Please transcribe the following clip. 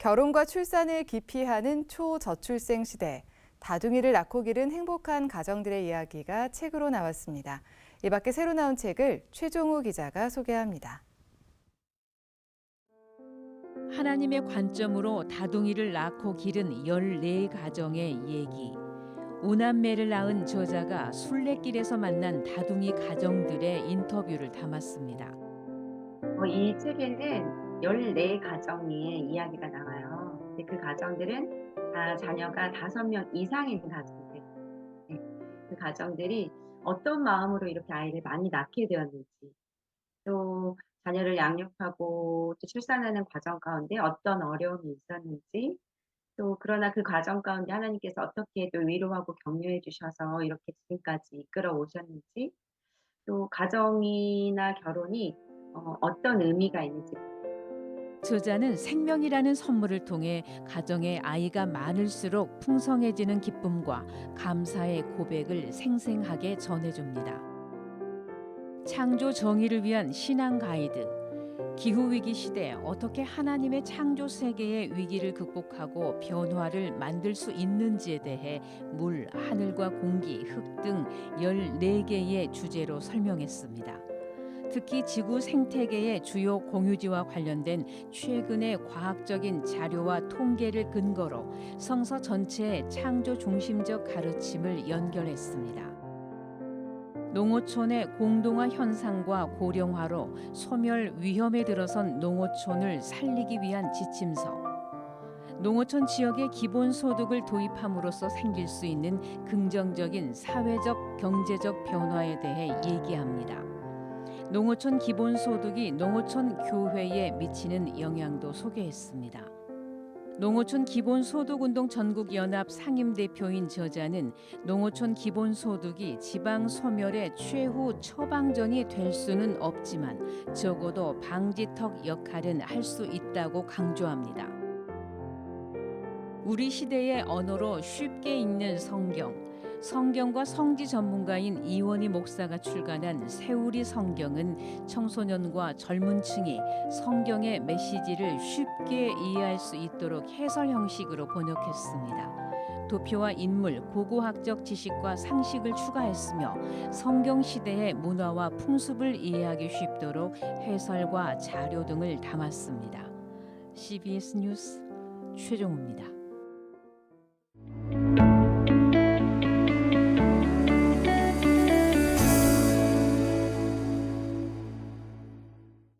결혼과 출산을 기피하는 초저출생 시대. 다둥이를 낳고 기른 행복한 가정들의 이야기가 책으로 나왔습니다. 이 밖에 새로 나온 책을 최종우 기자가 소개합니다. 하나님의 관점으로 다둥이를 낳고 기른 14가정의 얘기. 오남매를 낳은 저자가 순례길에서 만난 다둥이 가정들의 인터뷰를 담았습니다. 어, 이 책에는 14가정의 이야기가 근데 그 가정들은 다 자녀가 5명 이상인 가정들. 네, 그 가정들이 어떤 마음으로 이렇게 아이를 많이 낳게 되었는지, 또 자녀를 양육하고 또 출산하는 과정 가운데 어떤 어려움이 있었는지, 또 그러나 그 과정 가운데 하나님께서 어떻게 또 위로하고 격려해 주셔서 이렇게 지금까지 이끌어 오셨는지, 또 가정이나 결혼이 어, 어떤 의미가 있는지 저자는 생명이라는 선물을 통해 가정에 아이가 많을수록 풍성해지는 기쁨과 감사의 고백을 생생하게 전해줍니다. 창조 정의를 위한 신앙 가이드. 기후 위기 시대 어떻게 하나님의 창조 세계의 위기를 극복하고 변화를 만들 수 있는지에 대해 물, 하늘과 공기, 흙 등 14개의 주제로 설명했습니다. 특히 지구 생태계의 주요 공유지와 관련된 최근의 과학적인 자료와 통계를 근거로 성서 전체의 창조 중심적 가르침을 연결했습니다. 농어촌의 공동화 현상과 고령화로 소멸 위험에 들어선 농어촌을 살리기 위한 지침서. 농어촌 지역의 기본 소득을 도입함으로써 생길 수 있는 긍정적인 사회적 경제적 변화에 대해 얘기합니다. 농어촌 기본소득이 농어촌 교회에 미치는 영향도 소개했습니다. 농어촌 기본소득운동 전국연합 상임대표인 저자는 농어촌 기본소득이 지방 소멸의 최후 처방전이 될 수는 없지만 적어도 방지턱 역할은 할 수 있다고 강조합니다. 우리 시대의 언어로 쉽게 읽는 성경, 성경과 성지 전문가인 이원희 목사가 출간한 세우리 성경은 청소년과 젊은 층이 성경의 메시지를 쉽게 이해할 수 있도록 해설 형식으로 번역했습니다. 도표와 인물, 고고학적 지식과 상식을 추가했으며 성경 시대의 문화와 풍습을 이해하기 쉽도록 해설과 자료 등을 담았습니다. CBS 뉴스 최종우입니다.